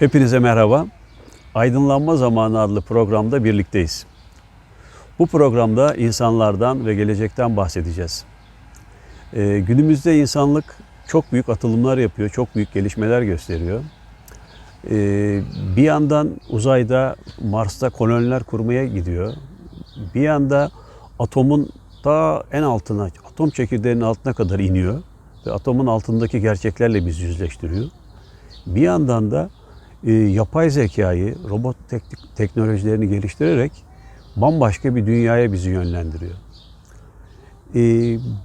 Hepinize merhaba. Aydınlanma Zamanı adlı programda birlikteyiz. Bu programda insanlardan ve gelecekten bahsedeceğiz. Ee, günümüzde insanlık çok büyük atılımlar yapıyor, çok büyük gelişmeler gösteriyor. Ee, bir yandan uzayda, Mars'ta koloniler kurmaya gidiyor. Bir yanda atomun ta en altına, atom çekirdeğinin altına kadar iniyor ve atomun altındaki gerçeklerle bizi yüzleştiriyor. Bir yandan da e, yapay zekayı, robot tek- teknolojilerini geliştirerek bambaşka bir dünyaya bizi yönlendiriyor. E,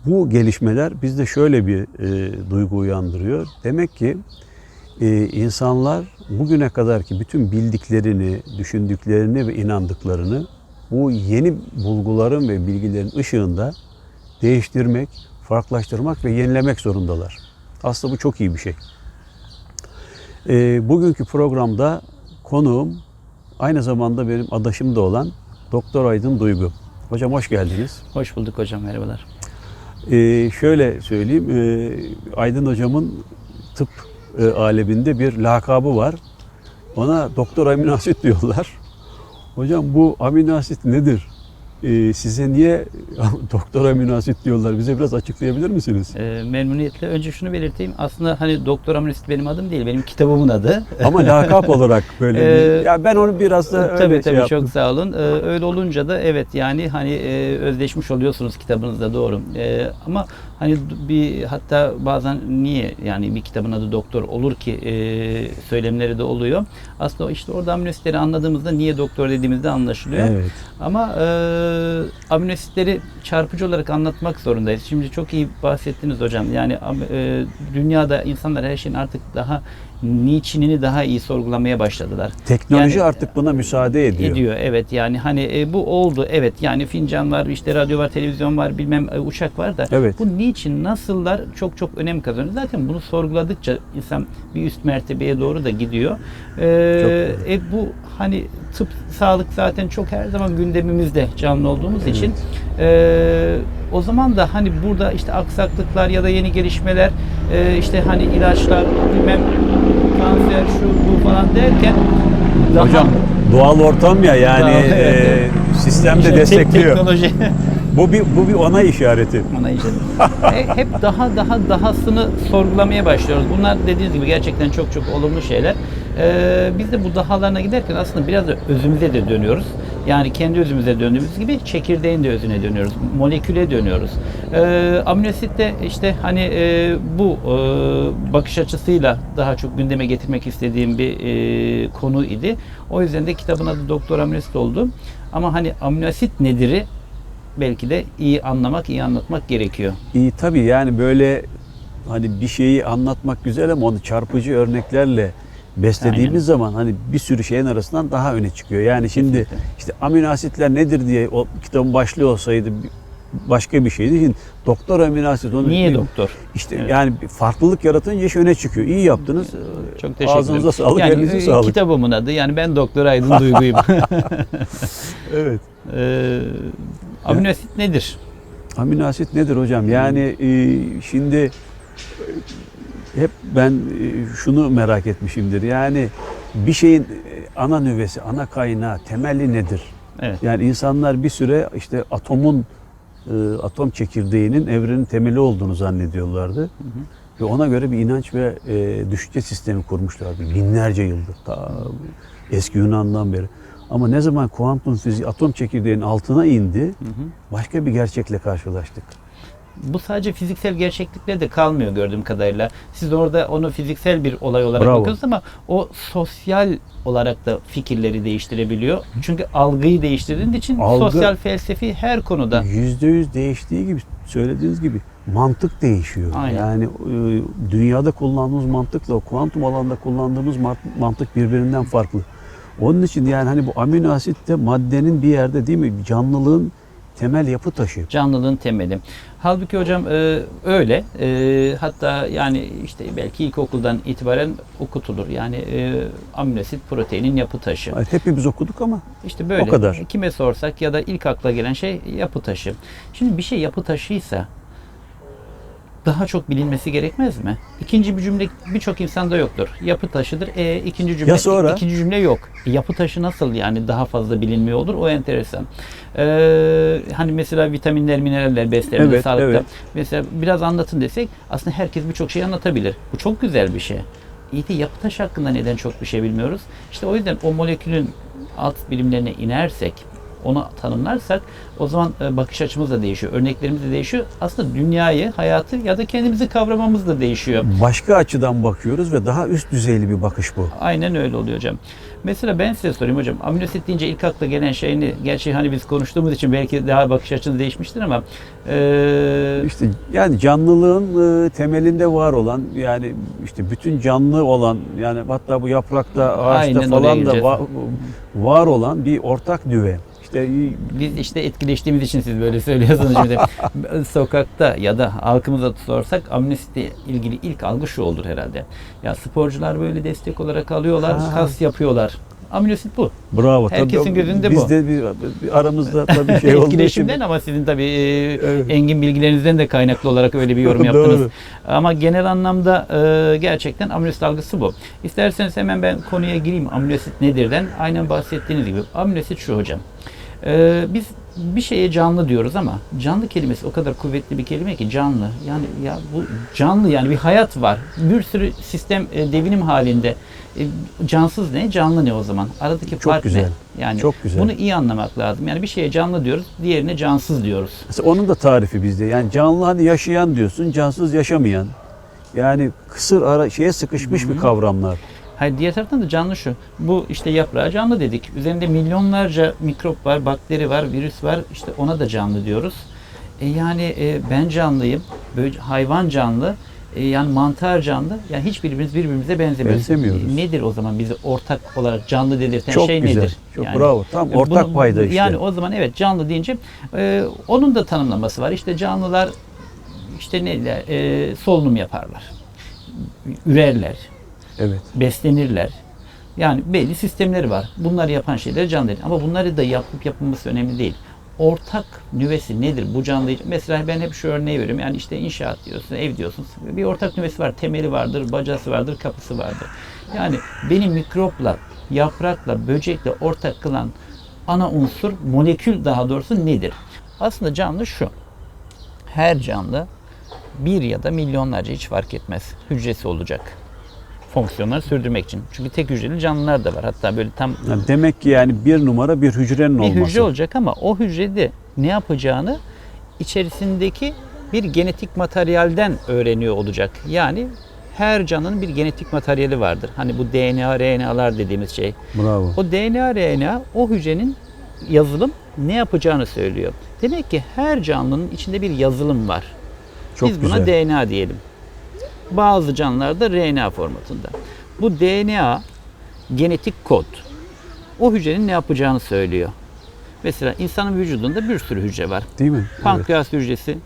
bu gelişmeler bizde şöyle bir e, duygu uyandırıyor. Demek ki e, insanlar bugüne kadarki bütün bildiklerini, düşündüklerini ve inandıklarını bu yeni bulguların ve bilgilerin ışığında değiştirmek, farklılaştırmak ve yenilemek zorundalar. Aslında bu çok iyi bir şey. E, bugünkü programda konuğum aynı zamanda benim adaşım da olan Doktor Aydın Duygu. Hocam hoş geldiniz. Hoş bulduk hocam, merhabalar. Ee, şöyle söyleyeyim, e, Aydın hocamın tıp e, aleminde bir lakabı var. Ona doktor amino asit diyorlar. Hocam bu amino asit nedir? Ee, size niye doktor amino asit diyorlar? Bize biraz açıklayabilir misiniz? Ee, memnuniyetle önce şunu belirteyim. Aslında hani doktor amnist benim adım değil, benim kitabımın adı. Ama lakap olarak böyle Ee, bir... Ya ben onu biraz da öyle tabii şey tabii yaptım. çok sağ olun. Ee, öyle olunca da evet yani hani e, özleşmiş oluyorsunuz kitabınızda doğru. Ee, ama hani bir hatta bazen niye yani bir kitabın adı doktor olur ki e, söylemleri de oluyor. Aslında işte orada amino asitleri anladığımızda niye doktor dediğimizde anlaşılıyor. Evet. Ama e, amino asitleri çarpıcı olarak anlatmak zorundayız. Şimdi çok iyi bahsettiniz hocam. Yani e, dünyada insanlar her şeyin artık daha niçinini daha iyi sorgulamaya başladılar. Teknoloji Yani- artık buna müsaade ediyor. Ediyor evet yani hani e, bu oldu evet yani fincan var işte radyo var televizyon var bilmem e, uçak var da Evet. bu niçin nasıllar çok çok önem kazanıyor. Zaten bunu sorguladıkça insan bir üst mertebeye doğru da gidiyor. Çok doğru. e, bu hani tıp sağlık zaten çok her zaman gündemimizde canlı olduğumuz için e, o zaman da hani burada işte aksaklıklar ya da yeni gelişmeler e, işte hani ilaçlar bilmem kanser şu bu falan derken daha Hocam doğal ortam ya yani e, sistem de işte destekliyor. teknoloji Bu bir bu bir onay işareti. ona işte E, hep daha daha dahasını sorgulamaya başlıyoruz. Bunlar dediğiniz gibi gerçekten çok çok olumlu şeyler. Ee, biz de bu dahalarına giderken aslında biraz da özümüze de dönüyoruz. Yani kendi özümüze döndüğümüz gibi çekirdeğin de özüne dönüyoruz. Moleküle dönüyoruz. Ee, amino asit de işte hani e, bu e, bakış açısıyla daha çok gündeme getirmek istediğim bir e, konu idi. O yüzden de kitabın adı Doktor Amino Asit oldu. Ama hani amino asit nedir'i belki de iyi anlamak, iyi anlatmak gerekiyor. İyi tabii yani böyle hani bir şeyi anlatmak güzel ama onu çarpıcı örneklerle beslediğimiz Aynen. zaman hani bir sürü şeyin arasından daha öne çıkıyor. Yani şimdi Kesinlikle. işte amino asitler nedir diye o kitabın başlığı olsaydı başka bir şeydi. Şimdi doktor amino asit onu Niye bir- doktor? İşte Evet. yani farklılık yaratınca iş öne çıkıyor. İyi yaptınız. Çok teşekkür Ağzınıza ederim. sağlık, yani, elinize e, sağlık. Kitabımın adı yani ben Doktor Aydın Duygu'yum. Evet. Ee, amino asit nedir? Amino asit nedir hocam? Yani e, şimdi hep ben e, şunu merak etmişimdir. Yani bir şeyin e, ana nüvesi, ana kaynağı, temeli nedir? Evet. Yani insanlar bir süre işte atomun e, atom çekirdeğinin evrenin temeli olduğunu zannediyorlardı. Ve ona göre bir inanç ve e, düşünce sistemi kurmuşlardı binlerce yıldır. Ta eski Yunan'dan beri. Ama ne zaman kuantum fiziği atom çekirdeğinin altına indi, başka bir gerçekle karşılaştık. Bu sadece fiziksel gerçeklikle de kalmıyor gördüğüm kadarıyla. Siz orada onu fiziksel bir olay olarak Bravo. bakıyorsunuz ama o sosyal olarak da fikirleri değiştirebiliyor. Çünkü algıyı değiştirdiğiniz için Algı- sosyal felsefi her konuda Yüzde yüz değiştiği gibi söylediğiniz gibi mantık değişiyor. Aynen. Yani e, dünyada kullandığımız mantıkla kuantum alanda kullandığımız mant- mantık birbirinden farklı. Onun için yani hani bu amino asit de maddenin bir yerde değil mi canlılığın temel yapı taşı. canlılığın temeli. Halbuki hocam e, öyle. E, hatta yani işte belki ilkokuldan itibaren okutulur. Yani e, amino asit proteinin yapı taşı. Evet, Hepimiz okuduk ama İşte böyle. O kadar. Kime sorsak ya da ilk akla gelen şey yapı taşı. Şimdi bir şey yapı taşıysa daha çok bilinmesi gerekmez mi? İkinci bir cümle birçok insanda yoktur. Yapı taşıdır. E, ikinci cümle Ya sonra? ikinci cümle yok. E, yapı taşı nasıl yani daha fazla bilinmiyor olur? O enteresan. Ee, hani mesela vitaminler, mineraller, beslenme, Evet, sağlıkta. evet. Mesela biraz anlatın desek aslında herkes birçok şey anlatabilir. Bu çok güzel bir şey. İyi de yapı taşı hakkında neden çok bir şey bilmiyoruz? İşte o yüzden o molekülün alt birimlerine inersek, onu tanımlarsak o zaman e, bakış açımız da değişiyor. Örneklerimiz de değişiyor. Aslında dünyayı, hayatı ya da kendimizi kavramamız da değişiyor. Başka açıdan bakıyoruz ve daha üst düzeyli bir bakış bu. Aynen öyle oluyor hocam. Mesela ben size sorayım hocam. Aminosit deyince ilk akla gelen şey ne? Gerçi hani biz konuştuğumuz için belki daha bakış açınız değişmiştir ama e, İşte yani canlılığın e, temelinde var olan yani işte bütün canlı olan yani hatta bu yaprakta ağaçta Aynen falan da gireceğiz. va- var olan bir ortak nüve. İşte biz işte etkileştiğimiz için siz böyle söylüyorsunuz şimdi. Sokakta ya da halkımıza sorsak amnesitle ilgili ilk algı şu olur herhalde. Ya sporcular böyle destek olarak alıyorlar, Ha. kas yapıyorlar. Aminosit bu. bravo. Herkesin Tabii gözünde biz bu. de bir, bir aramızda tabii şey için Etkileşimden ama sizin tabii e, Evet. engin bilgilerinizden de kaynaklı olarak öyle bir yorum yaptınız. Ama genel anlamda e, gerçekten aminosit algısı bu. İsterseniz hemen ben konuya gireyim. Aminosit nedirden? Aynen bahsettiğiniz gibi. Aminosit şu hocam. E, biz bir şeye canlı diyoruz ama canlı kelimesi o kadar kuvvetli bir kelime ki canlı. Yani ya bu canlı yani bir hayat var. Bir sürü sistem e, devinim halinde. E, cansız ne? Canlı ne o zaman? Aradaki Çok fark güzel. ne? Yani Çok güzel. bunu iyi anlamak lazım. Yani bir şeye canlı diyoruz, diğerine cansız diyoruz. Mesela onun da tarifi bizde. Yani canlı hani yaşayan diyorsun, cansız yaşamayan. Yani kısır ara şeye sıkışmış bir kavramlar. Hayır diğer taraftan da canlı şu. Bu işte yaprağı canlı dedik. Üzerinde milyonlarca mikrop var, bakteri var, virüs var. İşte ona da canlı diyoruz. E yani e, ben canlıyım. Böyle hayvan canlı. E, yani mantar canlı. Yani hiçbirimiz birbirimize benzemiyoruz. Benzemiyoruz. Nedir o zaman bizi ortak olarak canlı dedirten Çok şey güzel. nedir? Çok Yani, bravo. Tam e, ortak bunu- payda işte. Yani o zaman evet canlı deyince e, onun da tanımlaması var. İşte canlılar işte ne e, solunum yaparlar. Ürerler evet. beslenirler. Yani belli sistemleri var. Bunları yapan şeyler canlı. Ama bunları da yapıp yapılması önemli değil. Ortak nüvesi nedir bu canlı? Mesela ben hep şu örneği veriyorum. Yani işte inşaat diyorsun, ev diyorsun. Bir ortak nüvesi var. Temeli vardır, bacası vardır, kapısı vardır. Yani beni mikropla, yaprakla, böcekle ortak kılan ana unsur, molekül daha doğrusu nedir? Aslında canlı şu. Her canlı bir ya da milyonlarca hiç fark etmez. Hücresi olacak fonksiyonları sürdürmek için. Çünkü tek hücreli canlılar da var. Hatta böyle tam Yani demek ki yani bir numara bir hücrenin bir olması. hücre olacak ama o hücrede ne yapacağını içerisindeki bir genetik materyalden öğreniyor olacak. Yani her canlının bir genetik materyali vardır. Hani bu DNA, RNA'lar dediğimiz şey. Bravo. O DNA, RNA o hücrenin yazılım ne yapacağını söylüyor. Demek ki her canlının içinde bir yazılım var. Çok Biz buna güzel. DNA diyelim. Bazı canlılarda RNA formatında. Bu DNA genetik kod. O hücrenin ne yapacağını söylüyor. Mesela insanın vücudunda bir sürü hücre var. Değil mi? Evet. Pankreas hücresi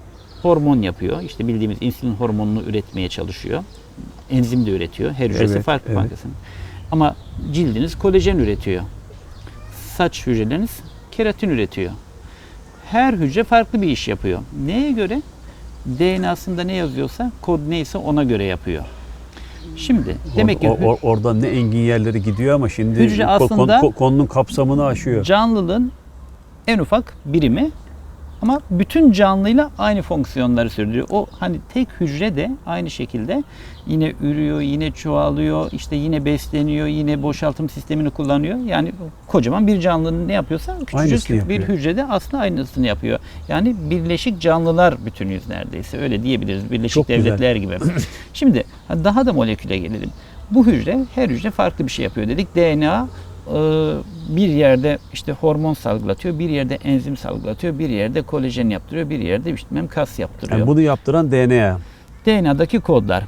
hormon yapıyor. İşte bildiğimiz insülin hormonunu üretmeye çalışıyor. Enzim de üretiyor. Her hücresi Evet, farklı evet. pankreasın. Ama cildiniz kolajen üretiyor. Saç hücreleriniz keratin üretiyor. Her hücre farklı bir iş yapıyor. Neye göre? DNA'sında ne yazıyorsa, kod neyse ona göre yapıyor. Şimdi demek ki Or- or- oradan ne engin yerleri gidiyor ama şimdi Hücre aslında- ko- konunun kapsamını aşıyor. canlılığın en ufak birimi ama bütün canlıyla aynı fonksiyonları sürdürüyor. O hani tek hücre de aynı şekilde yine ürüyor, yine çoğalıyor, işte yine besleniyor, yine boşaltım sistemini kullanıyor. Yani kocaman bir canlının ne yapıyorsa küçücük bir yapıyor. hücrede aslında aynısını yapıyor. Yani birleşik canlılar bütünüyüz neredeyse. Öyle diyebiliriz. Birleşik Çok güzel. devletler gibi. Şimdi daha da moleküle gelelim. Bu hücre, her hücre farklı bir şey yapıyor dedik. DNA bir yerde işte hormon salgılatıyor, bir yerde enzim salgılatıyor, bir yerde kolajen yaptırıyor, bir yerde işte bilmem kas yaptırıyor. Yani bunu yaptıran DNA. DNA'daki kodlar.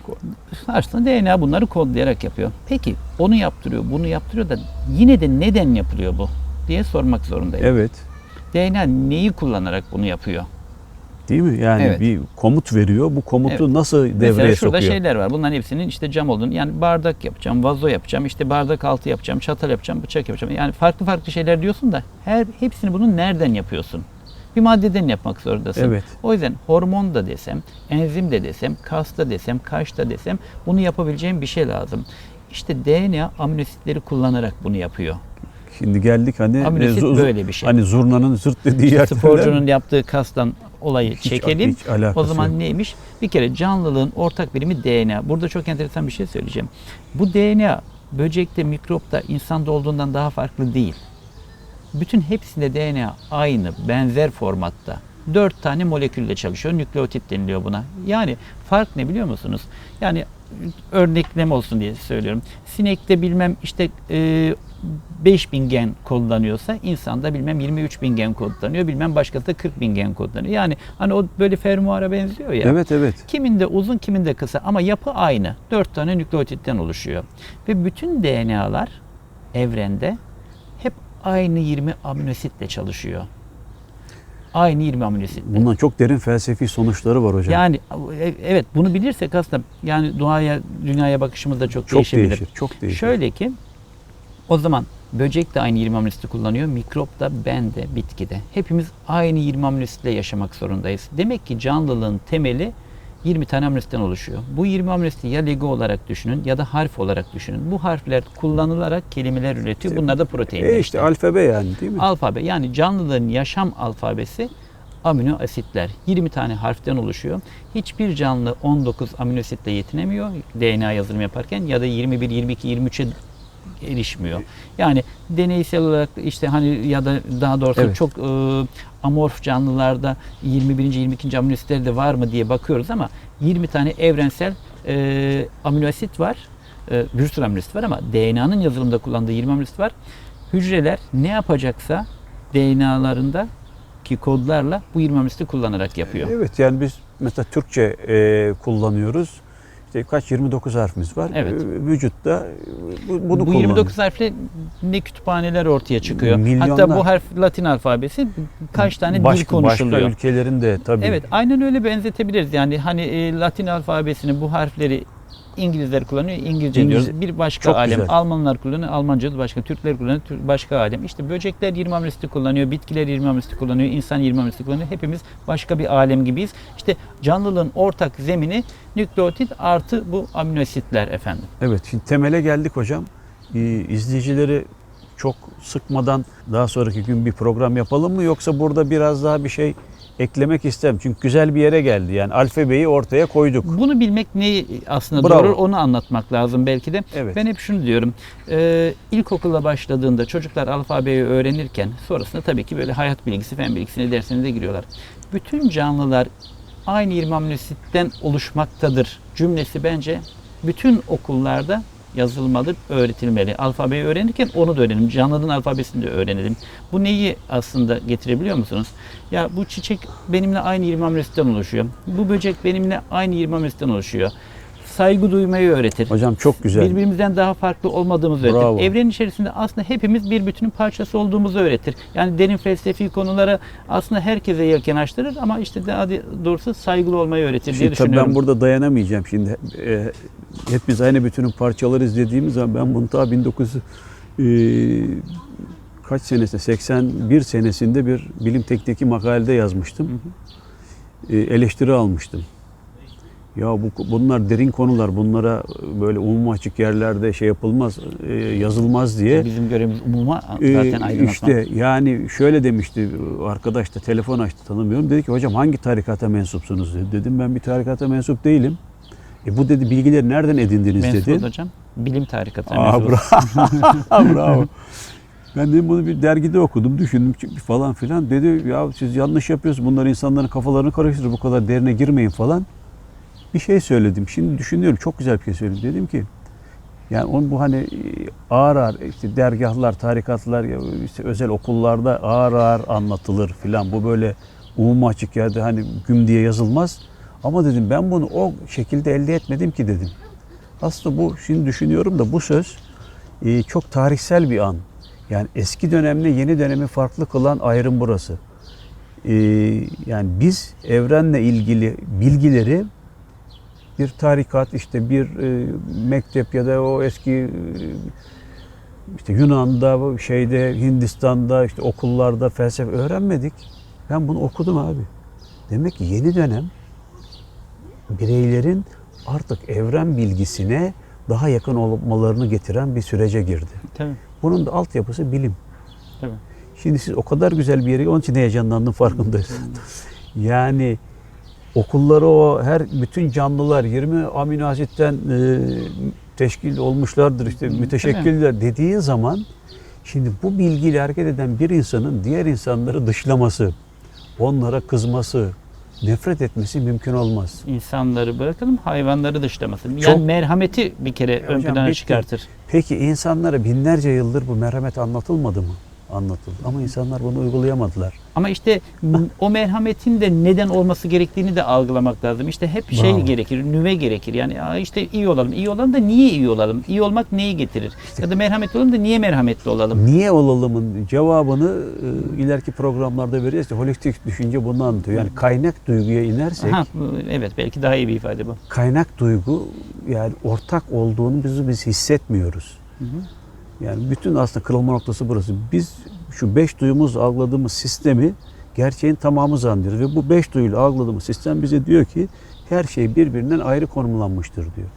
Aslında DNA bunları kodlayarak yapıyor. Peki onu yaptırıyor, bunu yaptırıyor da yine de neden yapılıyor bu diye sormak zorundayım. Evet. DNA neyi kullanarak bunu yapıyor? Değil mi? Yani Evet. bir komut veriyor. Bu komutu Evet. nasıl Mesela devreye şurada sokuyor? şeyler var. Bunların hepsinin işte cam olduğunu. Yani bardak yapacağım, vazo yapacağım, işte bardak altı yapacağım, çatal yapacağım, bıçak yapacağım. Yani farklı farklı şeyler diyorsun da her hepsini bunu nereden yapıyorsun? Bir maddeden yapmak zorundasın. Evet. O yüzden hormon da desem, enzim de desem, kas da desem, kaş da desem bunu yapabileceğim bir şey lazım. İşte DNA aminoasitleri kullanarak bunu yapıyor. Şimdi geldik hani Aminoasit e, böyle bir şey. Hani zurnanın zırt dediği yer. Sporcunun yaptığı kastan olayı Hiç- çekelim. hiç o zaman yok. neymiş? Bir kere canlılığın ortak birimi DNA. Burada çok enteresan bir şey söyleyeceğim. Bu DNA böcekte, mikropta, insanda olduğundan daha farklı değil. Bütün hepsinde DNA aynı, benzer formatta. Dört tane molekülle çalışıyor. Nükleotit deniliyor buna. Yani fark ne biliyor musunuz? Yani örnekleme olsun diye söylüyorum. Sinekte bilmem işte e, 5000 gen kullanıyorsa insanda bilmem 23 bin gen kullanıyor. Bilmem başkası da 40 bin gen kullanıyor. Yani hani o böyle fermuara benziyor ya. Evet evet. Kiminde uzun, kiminde kısa ama yapı aynı. Dört tane nükleotitten oluşuyor. Ve bütün DNA'lar evrende hep aynı 20 aminositle çalışıyor. Aynı 20 aminosit. Bundan çok derin felsefi sonuçları var hocam. Yani e- evet bunu bilirsek aslında yani doğaya, dünyaya bakışımız da çok, çok değişebilir. değişir. Çok değişir. Şöyle ki o zaman böcek de aynı 20 aminositi kullanıyor. Mikrop da ben de bitkide. Hepimiz aynı 20 aminositle yaşamak zorundayız. Demek ki canlılığın temeli 20 tane aminositten oluşuyor. Bu 20 aminositi ya lego olarak düşünün ya da harf olarak düşünün. Bu harfler kullanılarak kelimeler üretiyor. Bunlar da proteinler. E işte alfabe yani değil mi? Alfabe yani canlılığın yaşam alfabesi amino asitler. 20 tane harften oluşuyor. Hiçbir canlı 19 amino asitle yetinemiyor DNA yazılımı yaparken ya da 21, 22, 23'e erişmiyor. Yani deneysel olarak işte hani ya da daha doğrusu Evet. çok e, amorf canlılarda 21. 22. amino de var mı diye bakıyoruz ama 20 tane evrensel e, amino asit var. E, bir sürü amino asit var ama DNA'nın yazılımda kullandığı 20 amino asit var. Hücreler ne yapacaksa DNA'larında ki kodlarla bu 20 amino kullanarak yapıyor. Evet yani biz mesela Türkçe e, kullanıyoruz. İşte kaç 29 harfimiz var. Evet. E, vücutta e, bu, bunu bu 29 harfle ne kütüphaneler ortaya çıkıyor. Milyonlar. Hatta bu harf Latin alfabesi kaç tane dil başka, konuşuluyor. Başka ülkelerin de tabii. Evet, aynen öyle benzetebiliriz. Yani hani e, Latin alfabesini bu harfleri İngilizler kullanıyor, İngilizce İngiliz- diyoruz. Bir başka Çok alem. güzel. Almanlar kullanıyor, Almanca başka. Türkler kullanıyor, Tür- başka alem. İşte böcekler 20 aminosit kullanıyor, bitkiler 20 aminosit kullanıyor, insan 20 aminosit kullanıyor. Hepimiz başka bir alem gibiyiz. İşte canlılığın ortak zemini nükleotit artı bu aminoasitler efendim. Evet şimdi temele geldik hocam. Ee, izleyicileri çok sıkmadan daha sonraki gün bir program yapalım mı yoksa burada biraz daha bir şey eklemek isterim. Çünkü güzel bir yere geldi. Yani alfabeyi ortaya koyduk. Bunu bilmek neyi aslında Bravo. doğru onu anlatmak lazım belki de. Evet. Ben hep şunu diyorum. E, ilkokula başladığında çocuklar alfabeyi öğrenirken sonrasında tabii ki böyle hayat bilgisi, fen bilgisine dersine de giriyorlar. Bütün canlılar aynı 20 aminositten oluşmaktadır cümlesi bence bütün okullarda yazılmalı, öğretilmeli. Alfabeyi öğrenirken onu da öğrenelim. Canlının alfabesini de öğrenelim. Bu neyi aslında getirebiliyor musunuz? Ya bu çiçek benimle aynı 20 aminositten oluşuyor. Bu böcek benimle aynı 20 aminositten oluşuyor. Saygı duymayı öğretir. Hocam çok güzel. Birbirimizden daha farklı olmadığımızı öğretir. Bravo. Evrenin içerisinde aslında hepimiz bir bütünün parçası olduğumuzu öğretir. Yani derin felsefi konulara aslında herkese yelken açtırır ama işte daha doğrusu saygılı olmayı öğretir diye Şimdi tabii düşünüyorum. ben burada dayanamayacağım şimdi. E, hep biz aynı bütünün parçaları izlediğimiz zaman ben bunu ta 1900 e, kaç senesinde 81 senesinde bir bilim tekniği makalede yazmıştım. E, eleştiri almıştım. Ya bu bunlar derin konular. Bunlara böyle umuma açık yerlerde şey yapılmaz, e, yazılmaz diye. Bizim görevimiz umuma Ee, zaten aydınlatmak. işte yani şöyle demişti arkadaş da telefon açtı tanımıyorum. Dedi ki hocam hangi tarikata mensupsunuz dedi. Dedim ben bir tarikata mensup değilim. E bu dedi bilgileri nereden edindiniz Mensup dedi. hocam. Bilim tarikatına Aa, mensup. bravo. bravo. Ben dedim bunu bir dergide okudum, düşündüm falan filan. Dedi ya siz yanlış yapıyorsunuz. Bunlar insanların kafalarını karıştırır. Bu kadar derine girmeyin falan. Bir şey söyledim. Şimdi düşünüyorum. Çok güzel bir şey söyledim. Dedim ki yani onun bu hani e, ağır ağır işte dergahlar, tarikatlar, işte özel okullarda ağır ağır anlatılır filan. Bu böyle umuma açık yerde hani güm diye yazılmaz. Ama dedim ben bunu o şekilde elde etmedim ki dedim. Aslında bu şimdi düşünüyorum da bu söz e, çok tarihsel bir an. Yani eski dönemle yeni dönemi farklı kılan ayrım burası. E, yani biz evrenle ilgili bilgileri bir tarikat işte bir e, mektep ya da o eski e, işte Yunan'da şeyde Hindistan'da işte okullarda felsefe öğrenmedik. Ben bunu okudum abi. Demek ki yeni dönem bireylerin artık evren bilgisine daha yakın olmalarını getiren bir sürece girdi. Tabii. Bunun da altyapısı bilim. Tabii. Şimdi siz o kadar güzel bir yere, onun için heyecanlandım farkındayız. Yani okulları o her bütün canlılar 20 amino asitten e, teşkil olmuşlardır işte müteşekkiller dediğin zaman şimdi bu bilgiyle hareket eden bir insanın diğer insanları dışlaması, onlara kızması, nefret etmesi mümkün olmaz. İnsanları bırakalım, hayvanları dışlaması. Yani Çok- merhameti bir kere ön hocam plana bitti. çıkartır. Peki insanlara binlerce yıldır bu merhamet anlatılmadı mı? Anlatıldı. Ama insanlar bunu uygulayamadılar. Ama işte o merhametin de neden olması gerektiğini de algılamak lazım. İşte hep şey Bravo. gerekir, nüve gerekir. Yani "Aa işte iyi olalım. İyi olalım da niye iyi olalım? İyi olmak neyi getirir? Ya da merhametli olalım da niye merhametli olalım? Niye olalımın cevabını e, ileriki programlarda vereceğiz. İşte holistik düşünce bunu anlatıyor. Yani kaynak duyguya inersek, Aha, evet belki daha iyi bir ifade bu. kaynak duygu yani ortak olduğunu biz biz hissetmiyoruz. Yani bütün aslında kırılma noktası burası. Biz şu beş duyumuz algıladığımız sistemi gerçeğin tamamı zannediyoruz. Ve bu beş duyuyla algıladığımız sistem bize diyor ki her şey birbirinden ayrı konumlanmıştır diyor.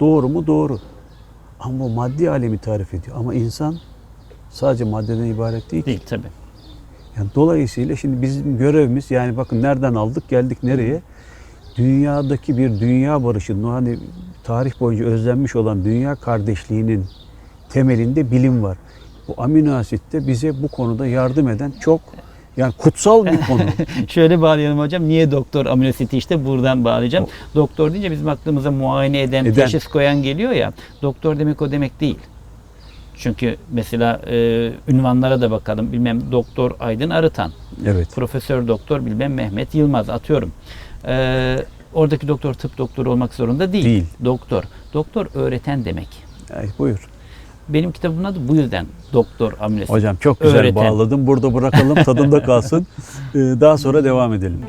Doğru mu? Doğru. Ama bu maddi alemi tarif ediyor. Ama insan sadece maddeden ibaret değil ki. Değil tabii. Yani dolayısıyla şimdi bizim görevimiz yani bakın nereden aldık geldik nereye? Dünyadaki bir dünya barışının o hani tarih boyunca özlenmiş olan dünya kardeşliğinin temelinde bilim var. Bu amino asit de bize bu konuda yardım eden çok yani kutsal bir konu. Şöyle bağlayalım hocam. Niye doktor aminositi işte buradan bağlayacağım. Doktor deyince bizim aklımıza muayene eden, Eden. teşhis koyan geliyor ya. Doktor demek o demek değil. Çünkü mesela e, ünvanlara da bakalım. Bilmem Doktor Aydın Arıtan, evet. Profesör Doktor bilmem Mehmet Yılmaz atıyorum. E, oradaki doktor tıp doktoru olmak zorunda değil. Değil. Doktor. Doktor öğreten demek. Ay, buyur. Benim kitabımın adı bu yüzden Doktor Aminositi. Hocam çok güzel Öğreten. bağladım. Burada bırakalım tadında kalsın. Ee, Daha sonra devam edelim.